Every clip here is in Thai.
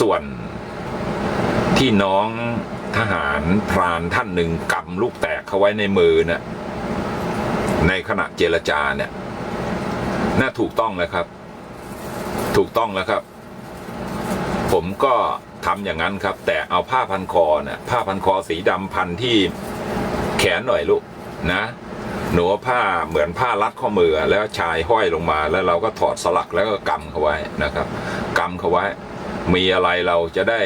ส่วนที่น้องทหารพรานท่านหนึ่งกำลูกแตกเขาไว้ในมือน่ะในขณะเจรจาเนี่ยน่าถูกต้องแล้วครับ ถูกต้องแล้วครับ ผมก็ทำอย่างนั้นครับ แต่เอาผ้าพันคอเนี่ยผ้าพันคอสีดำพันที่แขนหน่อยลูกนะหนูผ้าเหมือนผ้ารัดข้อมือแล้วชายห้อยลงมา แล้วเราก็ถอดสลักแล้วก็กำเขาไว้นะครับกำเขาไว้ มีอะไรเราจะได้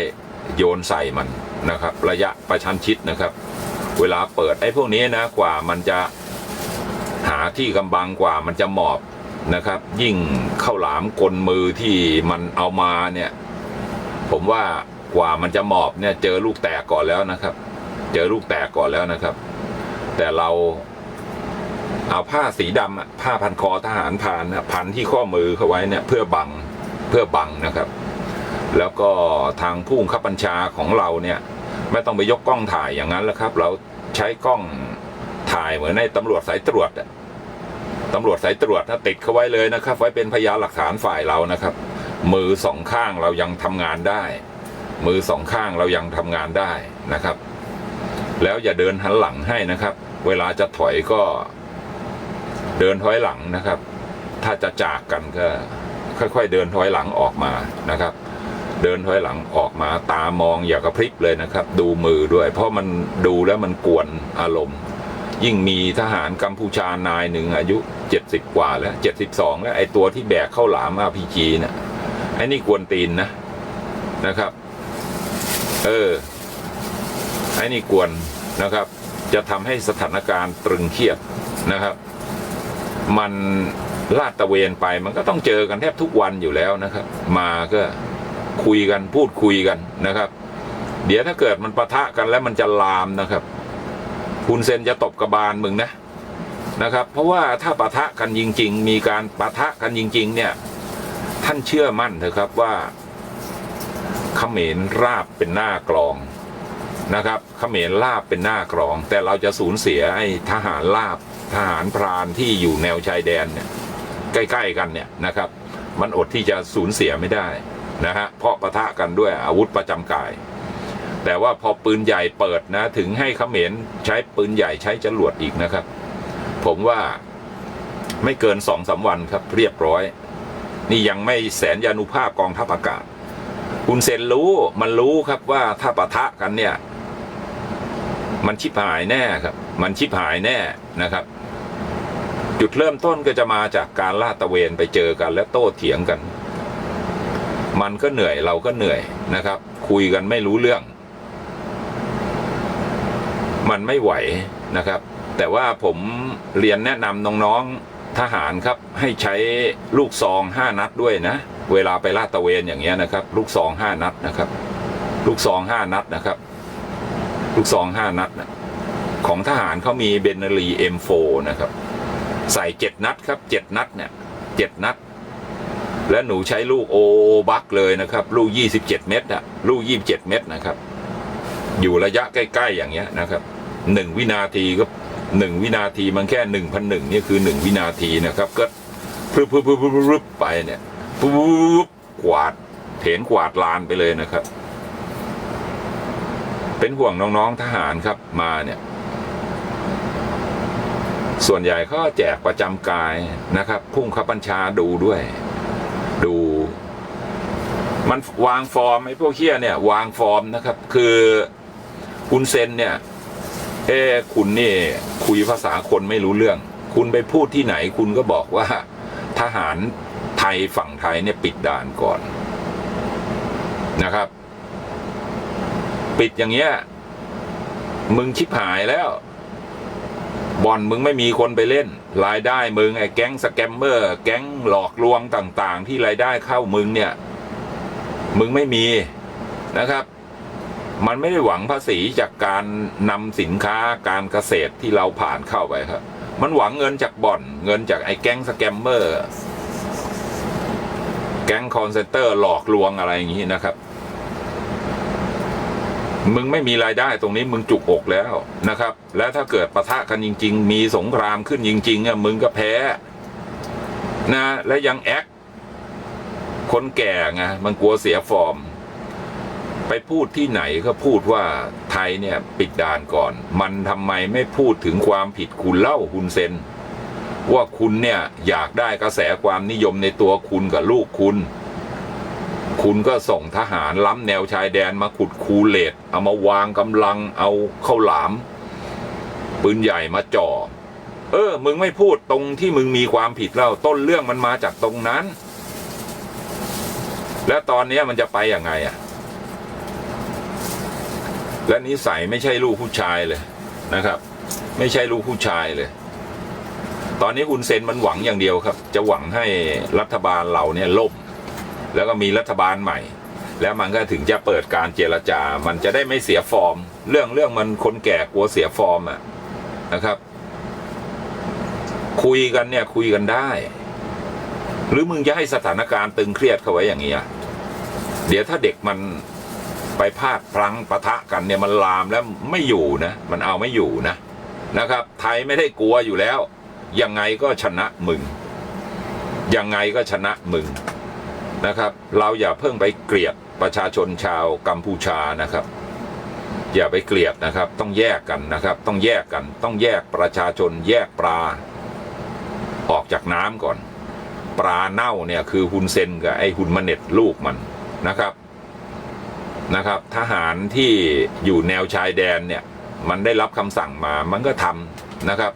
โยนใส่มันนะครับ ระยะประชันชิดนะครับ เวลาเปิดไอ้พวกนี้นะกว่ามันจะหาที่กำบังกว่ามันจะหมอบนะครับ ยิ่งเข้าหลามกลมือที่มันเอามาเนี่ย ผมว่ากว่ามันจะหมอบเนี่ย เจอลูกแตกก่อนแล้วนะครับ เจอลูกแตกก่อนแล้วนะครับ แต่เราเอาผ้าสีดำผ้าพันคอทหารพรานพันที่ข้อมือเข้าไว้เนี่ย เพื่อบังเพื่อบังนะครับ แล้วก็ทางผู้บังคับบัญชาของเราเนี่ยไม่ต้องไปยกกล้องถ่ายอย่างนั้นแล้วครับ เราใช้กล้องถ่ายเหมือนในตำรวจสายตรวจตำรวจสายตรวจถ้าติดเขาไว้เลยนะครับ ไว้เป็นพยานหลักฐานฝ่ายเรานะครับ มือสองข้างเรายังทำงานได้ มือสองข้างเรายังทำงานได้นะครับ แล้วอย่าเดินหันหลังให้นะครับ เวลาจะถอยก็เดินถอยหลังนะครับ ถ้าจะจากกันก็ค่อยๆเดินถอยหลังออกมานะครับ เดินถอยหลังออกมาตามองอย่ากระพริบเลยนะครับ ดูมือด้วย เพราะมันดูแล้วมันกวนอารมณ์ ยิ่งมีทหารกัมพูชานายหนึ่งอายุเจ็ดสิบกว่าแล้วเจ็ดสิบสองแล้วไอ้ตัวที่แบกเข้าหลามอาพีจีน่ะไอ้นี่กวนตีนนะนะครับ เออไอ้นี่กวนนะครับ จะทำให้สถานการณ์ตรึงเครียดนะครับ มันลาดตะเวนไปมันก็ต้องเจอกันแทบทุกวันอยู่แล้วนะครับ มาก็ คุยกันพูดคุยกันนะครับ เดี๋ยวถ้าเกิดมันปะทะกันแล้วมันจะลามนะครับ คุณเซนจะตบกระบาลมึงนะนะครับ เพราะว่าถ้าปะทะกันจริง ๆ มีการปะทะกันจริง ๆ เนี่ย ท่านเชื่อมั่นเถอะครับว่าเขมรราบเป็นหน้ากลองนะครับเขมรลาบเป็นหน้ากลอง แต่เราจะสูญเสียไอ้ทหารลาบทหารพรานที่อยู่แนวชายแดนเนี่ยใกล้ ๆ กันเนี่ยนะครับ มันอดที่จะสูญเสียไม่ได้ นะฮะเพราะปะทะกันด้วยอาวุธประจำกาย แต่ว่าพอปืนใหญ่เปิดนะถึงให้เขมรใช้ปืนใหญ่ใช้จรวดอีกนะครับ ผมว่าไม่เกินสองสาวันครับเรียบร้อย นี่ยังไม่แสนยานุภาพกองทัพอากาศ คุณเซนรู้มันรู้ครับว่าถ้าปะทะกันเนี่ย มันชิบหายแน่ครับ มันชิบหายแน่นะครับจุดเริ่มต้นก็จะมาจากการลาดตะเวนไปเจอกันและโต้เถียงกัน มันก็เหนื่อยเราก็เหนื่อยนะครับ คุยกันไม่รู้เรื่อง มันไม่ไหวนะครับ แต่ว่าผมเรียนแนะนำน้องๆทหารครับ ให้ใช้ลูกซองห้านัดด้วยนะ เวลาไปลาดตะเวนอย่างเงี้ยนะครับ ลูกซองห้านัดนะครับ ลูกซองห้านัดนะครับ ลูกซองห้านัดนะของทหารเขามีเบนนารี M4 นะครับ ใส่เจ็ดนัดครับเจ็ดนัดเนี่ยเจ็ดนัด และหนูใช้ลูกโอบักเลยนะครับ ลูกยี่สิบเจ็ดเม็ดอะลูกยี่สิบเจ็ดเม็ดนะครับ อยู่ระยะใกล้ๆอย่างเงี้ยนะครับหนึ่งวินาทีก็หนึ่งวินาทีมันแค่หนึ่งพันหนึ่งนี่คือหนึ่งวินาทีนะครับ ก็พึบพึบพึบพึบพรึบไปเนี่ยปุ๊บกวาดเถนกวาดลานไปเลยนะครับ เป็นห่วงน้องๆทหารครับมาเนี่ย ส่วนใหญ่เขาก็แจกประจำกายนะครับ พุ่งขับบัญชาดูด้วย ดู มันวางฟอร์มไอ้พวกเฮียเนี่ย วางฟอร์มนะครับ คือคุณเซนเนี่ย เอ้คุณนี่คุยภาษาคนไม่รู้เรื่อง คุณไปพูดที่ไหนคุณก็บอกว่า ทหารไทยฝั่งไทยเนี่ยปิดด่านก่อนนะครับ ปิดอย่างเงี้ยมึงชิบหายแล้วบอลมึงไม่มีคนไปเล่น รายได้มึงไอ้แก๊งสแกมเมอร์ แก๊งหลอกลวงต่างๆ ที่รายได้เข้ามึงเนี่ย มึงไม่มีนะครับ มันไม่ได้หวังภาษีจากการนำสินค้าการเกษตรที่เราผ่านเข้าไปครับ มันหวังเงินจากบ่อน เงินจากไอ้แก๊งสแกมเมอร์ แก๊งคอนเซนเตอร์หลอกลวงอะไรอย่างนี้นะครับ มึงไม่มีรายได้ตรงนี้มึงจุกอกแล้วนะครับ แล้วถ้าเกิดปะทะกันจริง ๆ มีสงครามขึ้นจริงๆอะมึงก็แพ้นะและยังแอคคนแก่ไงมันกลัวเสียฟอร์ม ไปพูดที่ไหนก็พูดว่าไทยเนี่ย ปิดด่านก่อน มันทำไมไม่พูดถึงความผิดคุณเล่าคุณเซนว่าคุณเนี่ยอยากได้กระแสความนิยมในตัวคุณกับลูกคุณ คุณก็ส่งทหารล้ำแนวชายแดนมาขุดคูเลตเอามาวางกำลังเอาเข้าหลาม ปืนใหญ่มาจ่อ เออ มึงไม่พูดตรงที่มึงมีความผิดแล้วต้นเรื่องมันมาจากตรงนั้น แล้วตอนนี้มันจะไปอย่างไงอะและนิสัยไม่ใช่ลูกผู้ชายเลยนะครับ ไม่ใช่ลูกผู้ชายเลยตอนนี้คุณเซนมันหวังอย่างเดียวครับ จะหวังให้รัฐบาลเราเนี่ยล่ม แล้วก็มีรัฐบาลใหม่ แล้วมันก็ถึงจะเปิดการเจรจา มันจะได้ไม่เสียฟอร์ม เรื่องเรื่องมันคนแก่กลัวเสียฟอร์มอะนะครับ คุยกันเนี่ยคุยกันได้ หรือมึงจะให้สถานการณ์ตึงเครียดเข้าไว้อย่างนี้อะเดี๋ยวถ้าเด็กมันไปพลาดพลั้งปะทะกันเนี่ยมันลามแล้วไม่อยู่นะ มันเอาไม่อยู่นะนะครับ ไทยไม่ได้กลัวอยู่แล้ว ยังไงก็ชนะมึง ยังไงก็ชนะมึง นะครับ เราอย่าเพิ่งไปเกลียดประชาชนชาวกัมพูชานะครับ อย่าไปเกลียดนะครับ ต้องแยกกันนะครับ ต้องแยกกัน ต้องแยกประชาชนแยกปลา ออกจากน้ำก่อน ปลาเน่าเนี่ยคือฮุนเซนกับไอ้ฮุนมเน็ตลูกมันนะครับนะครับ ทหารที่อยู่แนวชายแดนเนี่ย มันได้รับคำสั่งมามันก็ทำนะครับ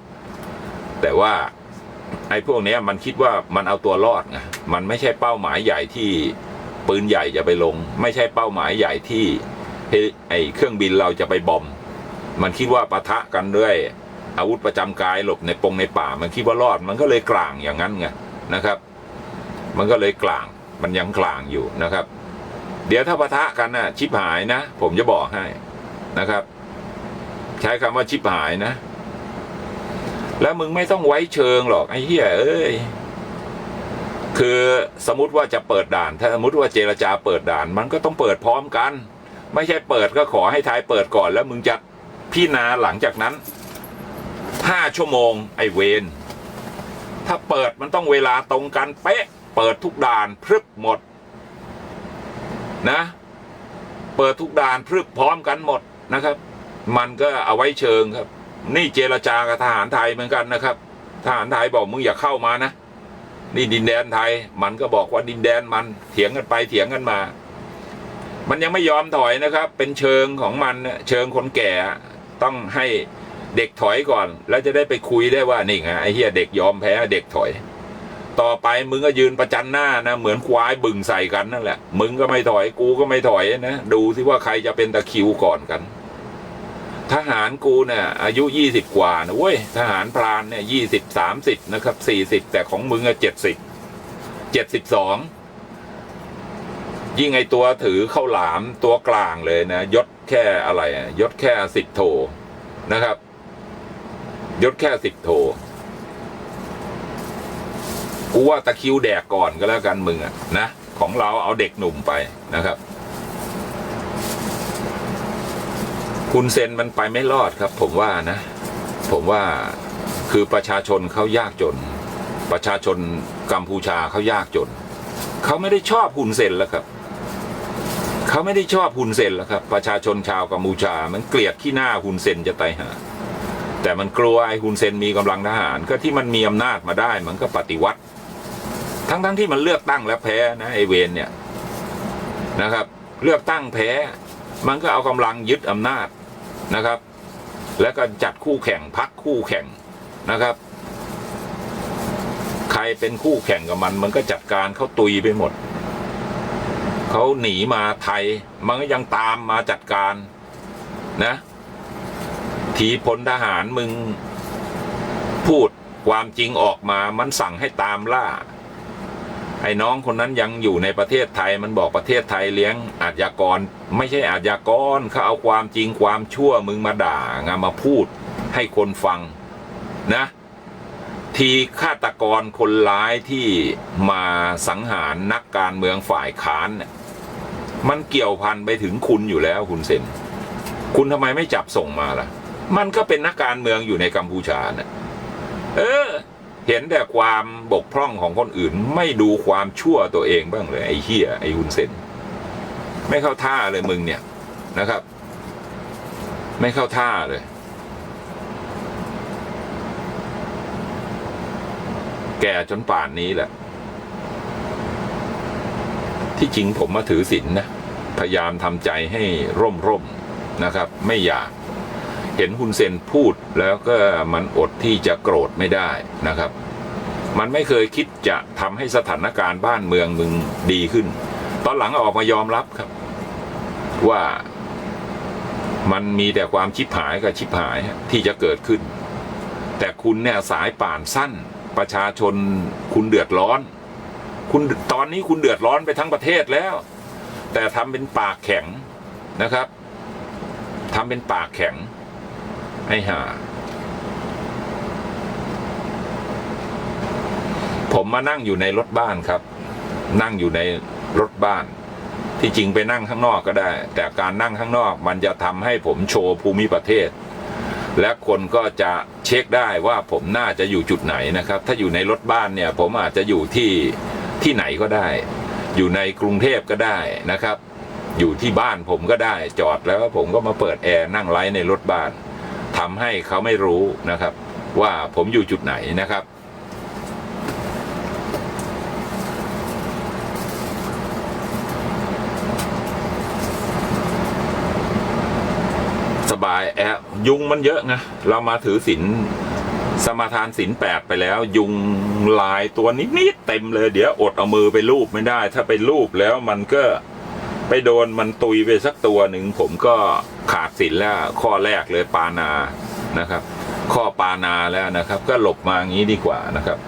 แต่ว่า ไอ้พวกเนี้ยมันคิดว่ามันเอาตัวรอดไงมันไม่ใช่เป้าหมายใหญ่ที่ปืนใหญ่จะไปลง ไม่ใช่เป้าหมายใหญ่ที่ไอ้เครื่องบินเราจะไปบอม มันคิดว่าปะทะกันด้วยอาวุธประจำกายหลบในปงในป่า มันคิดว่ารอด มันก็เลยกลางอย่างนั้นไงนะครับ มันก็เลยกลาง มันยังกลางอยู่นะครับ เดี๋ยวถ้าปะทะกันน่ะชิบหายนะ ผมจะบอกให้นะครับ ใช้คำว่าชิบหายนะ แล้วมึงไม่ต้องไว้เชิงหรอกไอ้เหี้ยเอ้ยคือสมมติว่าจะเปิดด่าน ถ้าสมมติว่าเจรจาเปิดด่าน มันก็ต้องเปิดพร้อมกัน ไม่ใช่เปิดก็ขอให้ไทยเปิดก่อนแล้วมึงจะพี่นาหลังจากนั้นห้าชั่วโมงไอเวนถ้าเปิดมันต้องเวลาตรงกันเป๊ะ เปิดทุกด่านพรึบหมด นะ เปิดทุกด่านพรึบพร้อมกันหมดนะครับ มันก็เอาไว้เชิงครับ นี่เจรจากับทหารไทยเหมือนกันนะครับ ทหารไทยบอกมึงอย่าเข้ามานะ นี่ดินแดนไทย มันก็บอกว่าดินแดนมันเถียงกันไปเถียงกันมา มันยังไม่ยอมถอยนะครับ เป็นเชิงของมันเชิงคนแก่ต้องให้เด็กถอยก่อน แล้วจะได้ไปคุยได้ว่านี่ไงไอ้เฮียเด็กยอมแพ้เด็กถอย ต่อไปมึงก็ยืนประจันหน้านะ เหมือนควายบึงใส่กันนั่นแหละ มึงก็ไม่ถอยกูก็ไม่ถอยนะ ดูสิว่าใครจะเป็นตะคิวก่อนกัน ทหารกูเนี่ยอายุยี่สิบกว่านะเว้ยทหารพรานเนี่ยยี่สิบสามสิบนะครับสี่สิบแต่ของมึงอะเจ็ดสิบเจ็ดสิบสองยิ่งไอตัวถือเข้าหลามตัวกลางเลยนะยศแค่อะไรยศแค่สิบโทนะครับ ยศแค่สิบโทกูว่าตะคิวแดกก่อนก็แล้วกันมึงอะนะของเราเอาเด็กหนุ่มไปนะครับ คุณเซนมันไปไม่รอดครับ ผมว่านะ ผมว่าคือประชาชนเขายากจน ประชาชนกัมพูชาเขายากจนเขาไม่ได้ชอบคุณเซนแล้วครับเขาไม่ได้ชอบคุณเซนแล้วครับ ประชาชนชาวกัมพูชา มันเกลียดขี้หน้าคุณเซนจะตายหาแต่มันกลัวไอ้คุณเซนมีกำลังทหาร ก็ที่มันมีอำนาจมาได้ มันก็ปฏิวัติ ทั้งๆทที่มันเลือกตั้งแล้วแพ้นะไอเวนเนี่ยนะครับ เลือกตั้งแพ้ มันก็เอากำลังยึดอำนาจ นะครับ แล้วก็จัดคู่แข่งพักคู่แข่งนะครับ ใครเป็นคู่แข่งกับมัน มันก็จัดการเขาตุยไปหมดเขาหนีมาไทย มันก็ยังตามมาจัดการนะ ทีพลทหารมึงพูดความจริงออกมามันสั่งให้ตามล่า ไอ้น้องคนนั้นยังอยู่ในประเทศไทยมันบอกประเทศไทยเลี้ยงอาชญากร ไม่ใช่อาชญากรเขาเอาความจริงความชั่วมึงมาด่างามาพูดให้คนฟังนะ ทีฆาตกรคนร้ายที่มาสังหารนักการเมืองฝ่ายค้านเนี่ยมันเกี่ยวพันไปถึงคุณอยู่แล้วคุณเซนคุณทำไมไม่จับส่งมาล่ะ มันก็เป็นนักการเมืองอยู่ในกัมพูชาเนี่ยเออ เห็นแต่ความบกพร่องของคนอื่น ไม่ดูความชั่วตัวเองบ้างเลย ไอ้เฮียไอ้ฮุนเซนไม่เข้าท่าเลยมึงเนี่ยนะครับ ไม่เข้าท่าเลย แก่จนป่านนี้แหละ ที่จริงผมมาถือศีลนนะ พยายามทำใจให้ร่มร่มนะครับ ไม่อยาก ห็นฮุนเซนพูดแล้วก็มันอดที่จะโกรธไม่ได้นะครับ มันไม่เคยคิดจะทำให้สถานการณ์บ้านเมืองมึงดีขึ้น ตอนหลังออกมายอมรับครับ ว่ามันมีแต่ความชิบหายกับชิบหายที่จะเกิดขึ้น แต่คุณเนี่ยสายป่านสั้น ประชาชนคุณเดือดร้อน คุณตอนนี้คุณเดือดร้อนไปทั้งประเทศแล้ว แต่ทำเป็นปากแข็งนะครับทำเป็นปากแข็ง ให้หา ผมมานั่งอยู่ในรถบ้านครับ นั่งอยู่ในรถบ้าน ที่จริงไปนั่งข้างนอกก็ได้ แต่การนั่งข้างนอกมันจะทำให้ผมโชว์ภูมิประเทศ และคนก็จะเช็คได้ว่าผมน่าจะอยู่จุดไหนนะครับ ถ้าอยู่ในรถบ้านเนี่ย ผมอาจจะอยู่ที่ที่ไหนก็ได้ อยู่ในกรุงเทพก็ได้นะครับ อยู่ที่บ้านผมก็ได้ จอดแล้วผมก็มาเปิดแอร์นั่งไลฟ์ในรถบ้าน ทำให้เขาไม่รู้นะครับ ว่าผมอยู่จุดไหนนะครับ สบายแอบยุงมันเยอะไงเรามาถือศีลสมาทานศีลแปดไปแล้ว ยุงลายตัวนิดๆเต็มเลย เดี๋ยวอดเอามือไปลูบไม่ได้ ถ้าไปลูบแล้วมันก็ ไปโดนมันตุยไปสักตัวหนึ่งผมก็ขาดศีลแล้วข้อแรกเลยปานานะครับ ข้อปานาแล้วนะครับ ก็หลบมาอย่างนี้ดีกว่านะครับ